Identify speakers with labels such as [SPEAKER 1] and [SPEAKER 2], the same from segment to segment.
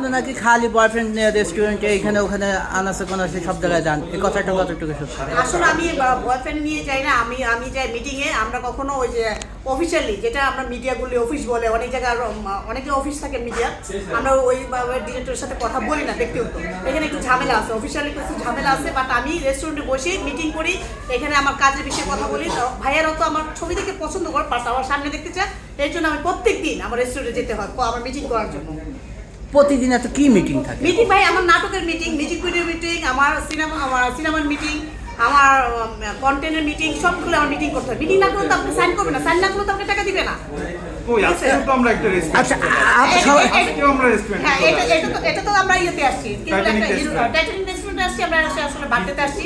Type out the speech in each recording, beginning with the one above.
[SPEAKER 1] আপনি নাকি খালি বয়ফ্রেন্ড নিয়ে রেস্টুরেন্টে এখানে ওখানে আনাসে কোনাসে সব জায়গায় যান? এই কথাটা কতটুকু সত্যি
[SPEAKER 2] আসলে আমি বয়ফ্রেন্ড নিয়ে যাই না, আমি আমি যাই মিটিংয়ে আমরা কখনো ওই যে অফিসিয়ালি যেটা আমরা মিডিয়াগুলি অফিস বলে, অনেক জায়গায় অনেকে অফিস থাকে মিডিয়া আমরা ওই ডিরেক্টরের সাথে কথা বলি না ব্যক্তিগত। এখানে একটু ঝামেলা আছে অফিসিয়ালি কিছু ঝামেলা আছে বাট আমি রেস্টুরেন্টে বসে মিটিং করি, এখানে আমার কাজের বিষয়ে কথা বলি। তো ভাইয়ারাও তো আমার ছবি দেখে পছন্দ করে বাট আমার সামনে দেখতে চায়, এর জন্য আমি প্রত্যেক দিন আমার রেস্টুরেন্টে যেতে হয় আমার মিটিং করার জন্য।
[SPEAKER 1] প্রতিদিন এত কি মিটিং থাকে?
[SPEAKER 2] মিটিং ভাই আমার নাটকের মিটিং মিউজিক ভিডিও মিটিং আমার সিনেমা আমার সিনেমার মিটিং আমার কন্টেন্টের মিটিং সবগুলো আমার মিটিং করতে হয়। মিটিং না করলে তো আপনি সাইন করবেন না। সাইন না করলে তো আপনি টাকা দিবে না।
[SPEAKER 1] আচ্ছা
[SPEAKER 2] হ্যাঁ এটা এটা তো আমরা ইয়েতে আসছি। আমরা আসলে আসলে বার্থডেতে আসছি।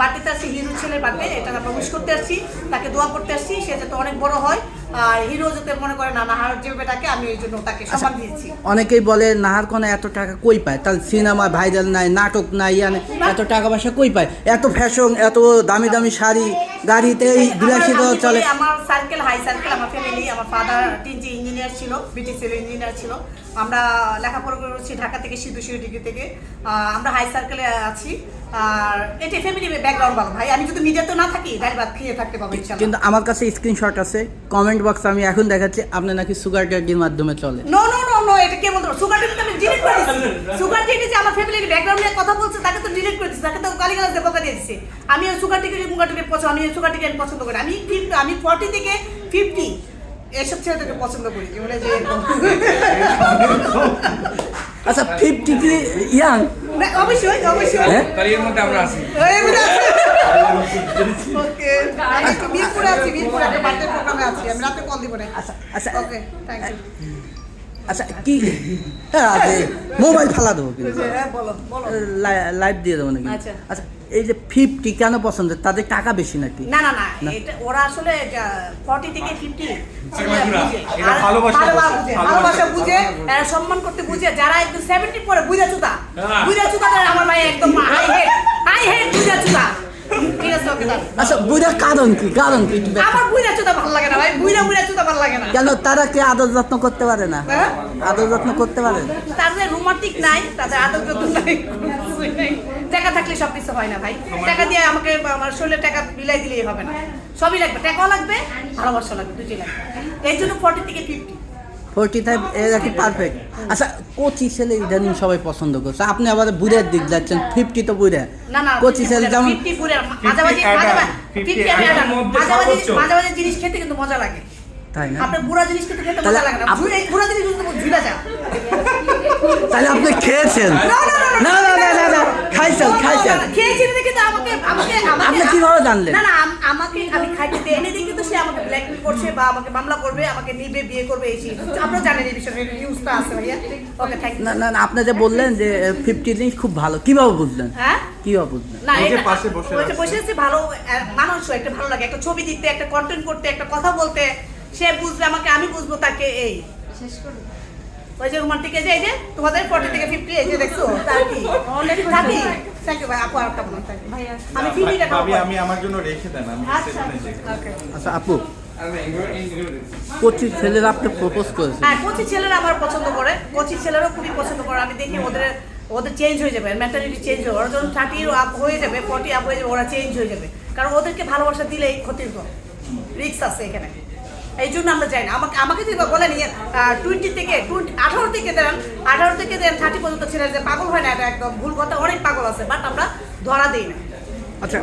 [SPEAKER 2] বার্থডেতে আসছি হিরো ছেলের বার্থডে এটা আমরা উইশ করতে আসছি। তাকে দোয়া করতে আসছি সে যাতে অনেক বড় হয়। আর হিরো যাতে মনে করে না নাহার যেভাবে তাকে আমি এই জন্য তাকে সম্মান দিয়েছি।
[SPEAKER 1] অনেকেই বলে নাহার কোনো এত টাকা কই পায়? তার সিনেমা ভাইরাল নাই নাটক নাই ইয়ানে এত টাকা পয়সা কই পায়? এত ফ্যাশন এত দামি দামি শাড়ি গাড়িতে বিলাসিতা চলে।
[SPEAKER 2] আমার সার্কেল হাই সার্কেল আমার ফ্যামিলি আমার ফাদার টিনজি ইঞ্জিনিয়ার ছিল বিটিসিএল ইঞ্জিনিয়ার ছিল। আমরা লেখাপড়া করেছি ঢাকা থেকে সিদ্ধু ডিগ্রি থেকে। আমরা হাই সার্কেলে আছি। আর এটা ফ্যামিলি ব্যাকগ্রাউন্ড ভালো ভাই। আমি যদি মিডিয়াতে না থাকি ডাল ভাত খেয়ে থাকতে পাবো
[SPEAKER 1] কিন্তু আমার কাছে স্ক্রিনশট আছে কমেন্ট বক্সে আমি এখন দেখাচ্ছি আপনি নাকি সুগার ড্যাডির মাধ্যমে চলে।
[SPEAKER 2] নো নো নো নো এটা কে বলতো? সুগার টেটি আমি ডিলিট করে দিয়েছি সুগার টেটি যে আমার ফ্যামিলির ব্যাকগ্রাউন্ড নিয়ে কথা বলছে তাকে তো ডিলিট করে দিয়েছি তাকে তো গালি গালাজ বকা দিয়ে দিয়েছি আমি ওই সুগার টেটি মুগার টেটি পছন্দ আমি সুগার টেটি আমি পছন্দ করি। আমি ফিফটি আমি ফর্টি থেকে ফিফটি এসব ছেলেদেরকে পছন্দ করি। বলে যে
[SPEAKER 1] আচ্ছা ফিফটি কি ইয়াং
[SPEAKER 2] অবশ্যই অবশ্যই।
[SPEAKER 1] হ্যাঁ?
[SPEAKER 3] তাহলে এর মধ্যে আমরা আছি।
[SPEAKER 2] এই বুঝে আছে। ওকে আমি একটু মিরপুরে আছি মিরপুরে একটা বার্থডে প্রোগ্রামে আছি আমি রাতে কল দিব না
[SPEAKER 1] আচ্ছা আচ্ছা
[SPEAKER 2] ওকে থ্যাংক ইউ
[SPEAKER 1] আচ্ছা কি? হ্যাঁ মোবাইল ফালা দেবো কিন্তু।
[SPEAKER 2] হ্যাঁ বলো বলো।
[SPEAKER 1] লাইভ দিয়ে দেবো নাকি?
[SPEAKER 2] আচ্ছা।
[SPEAKER 1] আচ্ছা এই যে ফিফটি কেন পছন্দ? তাদের টাকা বেশি নাকি?
[SPEAKER 2] না না না এটা ওরা আসলে ফর্টি থেকে ফিফটি
[SPEAKER 4] ভালোবাসা বুঝে।
[SPEAKER 2] ভালোবাসা বুঝে এরা সম্মান করতে বুঝে যারা একদম সেভেন্টি পরে বুঝা চুদা
[SPEAKER 3] হ্যাঁ।
[SPEAKER 2] বুঝা চুদা আমার ভাই একদম হাই হেড হাই হেড বুঝা চুদা ঠিক আছে
[SPEAKER 1] আচ্ছা কারণ কি? কারণ কি
[SPEAKER 2] আমার বুঝা চুদা ভালো লাগে না ভাই বুঝা বুঝা চুদা ভালো লাগে না।
[SPEAKER 1] কেন? তারা কি আদর যত্ন করতে পারে না?
[SPEAKER 2] হ্যাঁ?
[SPEAKER 1] আদর যত্ন করতে পারে না?
[SPEAKER 2] তাদের রোমান্টিক নাই তাদের আদর যত্ন নাই। টাকা থাকলে সব কিছু হয় না ভাই। টাকা দিয়ে আমাকে আমার শরীরে টাকা বিলাই দিলেই হবে না। সবই লাগবে। টাকাও লাগবে ভালোবাসা লাগবে দুটোই লাগবে। এই জন্য ফর্টি থেকে ফিফটি
[SPEAKER 1] ফোরটি ফাইভ এরা কি পারফেক্ট আচ্ছা কোচি ছেলে ইদানিং সবাই পছন্দ করছে। আপনি আবার বুড়ের দিক যাচ্ছেন ফিফটি তো বুড়ে। কচি ছেলে যেমন
[SPEAKER 2] ফিফটি পুরে মাঝামাঝি
[SPEAKER 4] 50
[SPEAKER 2] মাঝামাঝি
[SPEAKER 4] 50
[SPEAKER 2] ফিফটি আমি
[SPEAKER 4] এটার
[SPEAKER 2] আলাদা।
[SPEAKER 4] মধ্যে
[SPEAKER 2] মাঝামাঝি
[SPEAKER 4] সর্বোচ্চ।
[SPEAKER 2] মাঝামাঝি জিনিস খেতে কিন্তু মজা লাগে।
[SPEAKER 1] তাই না?
[SPEAKER 2] আপনার বুড়া জিনিস খেতে খেতে
[SPEAKER 1] তাহলে
[SPEAKER 2] মজা লাগে না। বুড়া- বুড়া জিনিস কিন্তু যায়।
[SPEAKER 1] তাহলে আপনি খেয়েছেন?
[SPEAKER 2] না
[SPEAKER 1] খাইছেন খাইছেন।
[SPEAKER 2] খেয়েছি না দেখে তো আমাকে আমাকে
[SPEAKER 1] আপনি কীভাবে জানলেন?
[SPEAKER 2] না না আমাকে আমি খাইতে এনে দেখে তো সে আমাকে ব্ল্যাকমেল করছে বা আমাকে মামলা করবে আমাকে নিবে বিয়ে করবে এই আপনারা জানেন এই বিষয়ে নিউজটা আছে ভাইয়া। ওকে থ্যাংক
[SPEAKER 1] না না না আপনি যে বললেন যে ফিফটি জিনিস খুব ভালো কীভাবে বুঝলেন?
[SPEAKER 2] হ্যাঁ?
[SPEAKER 1] কীভাবে বুঝলেন?
[SPEAKER 2] না
[SPEAKER 4] এই যে পাশে বসে আছে।
[SPEAKER 2] বসে আছে ভালো মানুষ একটা ভালো লাগে একটা ছবি দিতে একটা কন্টেন্ট করতে একটা কথা বলতে সে বুঝবে আমাকে আমি বুঝব তাকে এই। ওই যে রোমান্টিক এই যে এই যে তোমাদের ফর্টি থেকে ফিফটি এই যে দেখছ? তার অনেক থাকি। থ্যাংক ইউ ভাই আপু আর বলুন ভাইয়া আমি ফিফটিটা
[SPEAKER 4] ভাবি আমি আমার জন্য রেখে দেন আমি
[SPEAKER 2] আচ্ছা
[SPEAKER 1] আচ্ছা আপু। কোচি ছেলেরা আপনি প্রপোজ করেছেন।
[SPEAKER 2] হ্যাঁ কোচি ছেলেরা আমার পছন্দ করে। কোচি ছেলেরাও খুবই পছন্দ করে। আমি দেখি ওদের ওদের চেঞ্জ হয়ে যাবে মেন্টালিটি চেঞ্জ হবে ওরা যখন থার্টি আপ হয়ে যাবে ফর্টি আপ হয়ে যাবে ওরা চেঞ্জ হয়ে যাবে। কারণ ওদেরকে ভালোবাসা দিলেই ক্ষতির রিক্স আছে এখানে। এই জন্য আমরা যাই না। আমাকে আমাকে যদি বলেন টোয়েন্টি থেকে টোয়েন্টি আঠারো থেকে দেন, আঠারো থেকে দেন, থার্টি পর্যন্ত ছেলে যে পাগল হয় না, এটা একদম ভুল কথা, অনেক পাগল আছে বাট আমরা ধরা দিই না।